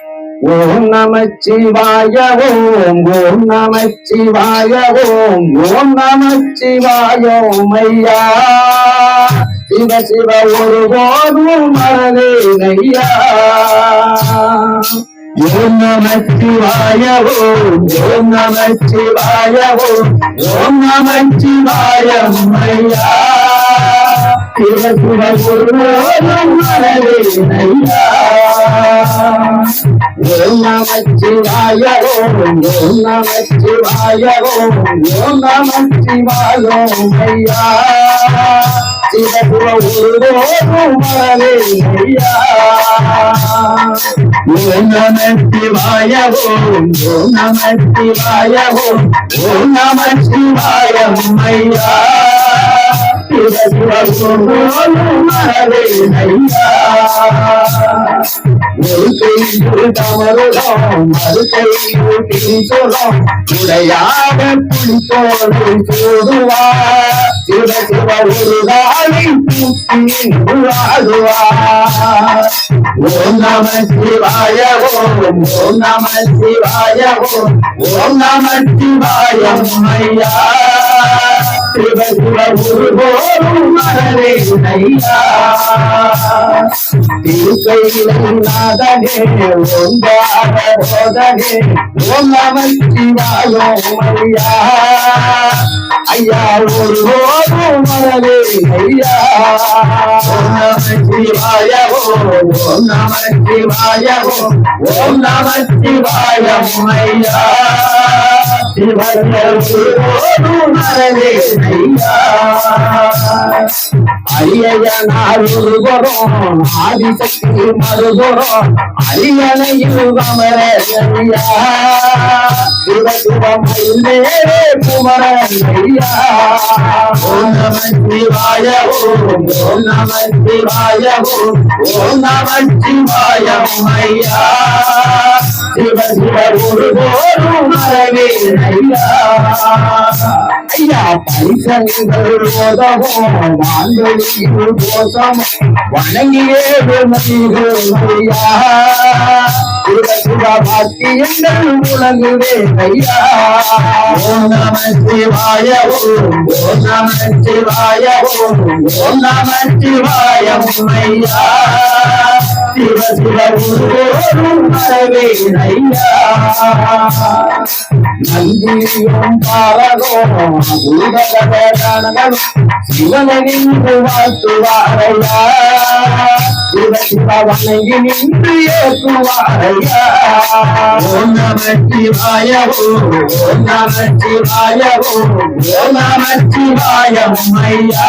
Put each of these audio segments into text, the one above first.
ஓம் நமச்சிவாய ஓம் ஓம் நமச்சிவாய ஓம் ஓம் நமச்சிவாய ஓம் ஐயா. சிவ சிவ ஒரு போதும் மறவேனையா ஓம் நமச்சிவாய ஓம் ஓம் நமச்சிவாய ஓம் ஓம் நமச்சிவாய ஓம் ஐயா. ஓம் நமச்சிவாய ஓம் ஓம் நமச்சிவாய ஓம் ஓம் நமச்சிவாய ஓம் ஐயா சிவகுல உருவோம் மலையா ஓம் நமச்சிவாய ஓம் ஓம் நமச்சிவாய ஓம் ஓம் நமச்சிவாய ஓம் ஐயா சிவகுல உருவோம் மலையா ஒரு கையில் தமருடம் மறு கையில் பிடிச்சோம் உடையாக புலித்தோடு சூடுவார் ஓம் நம சிவாய ஓம் ஓம் நம சிவாய ஓம் ஓம் நம சிவாய ஐயா ஐயா ஒரு போதும் மரவே ஐயா நம சிவாய ஓம் நம சிவாய ஓம் நம சிவாயம் ஐயா சிவன் ஐயா ஆதிசக்தி மறுபுறம் அரியணையில் அமரையா குமரையா ஓம் நம சிவாய ஓம் ஓம் நம சிவாய ஓம் ஓம் நம சிவாய ஐயா சிவ சிவ ஒரு போரும் மரவே ஐயா பரிசங்கள் உதவும் வாழ்ந்தொழியும் கோசம் வணங்கியே ஐயா சிவ உலகுவே ஐயா ஓம் நம சிவாய ஓம் ஓம் நம சிவாய ஓம் ஓம் நம சிவாய ஐயா சிவ சிவ ஒரு நந்தியும் வாழ்த்துவாரையா சிவ சிவ வணங்கி நின்று ஏற்றுவாரையா ஓம் நம சிவாய ஓம் நம சிவாய ஓம் நம சிவாய ஐயா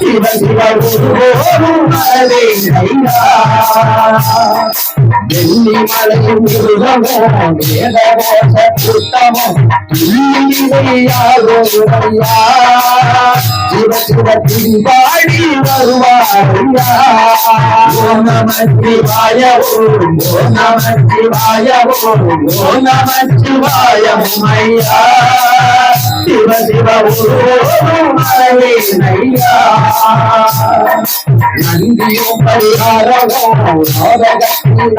శివ శివ பாடலும் இசையேற்று மையனாரையா சிவ சிவ இப்போதும் வணங்கினாரையா ஓம் நம சிவாய ஓம் ஓம் நம சிவாய ஓம் ஓம் நம சிவாய ஐயா சிவ சிவ ஒரு மரவே ஐயா வெள்ளி மலையும் முருகமோ வேதமோச புத்தமோ இல்லையாகோ ஐயா சிவ சிவ திருவாடி வருவாரையா ஓம் நம சிவாய ஓம் ஓம் நம சிவாய ஓம் ஓம் நம சிவாய ஐயா சிவ சிவ ஓம் மரவே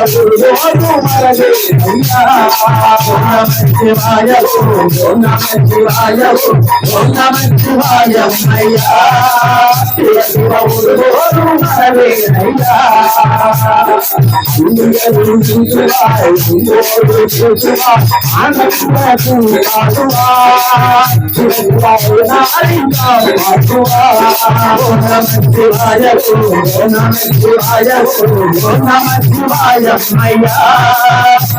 நந்தியும் பரிகாரமோ நாதகத்தினாலோ சிவனை நின்று வாழ்த்துவாரையா சிவ சிவ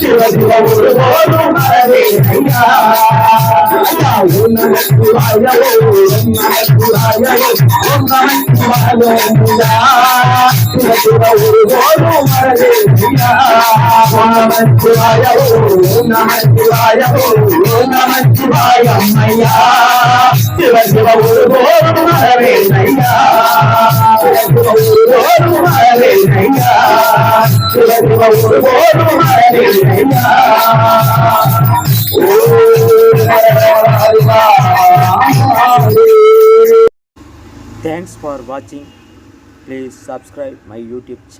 சிவ சிவ ஒரு மரவே ஐயா ஐயா ஓம் நம சிவாய ஓம் நம சிவாய ஓம் நம சிவாய ஐயா ஓம் மரவே ஐயா ஓம் நம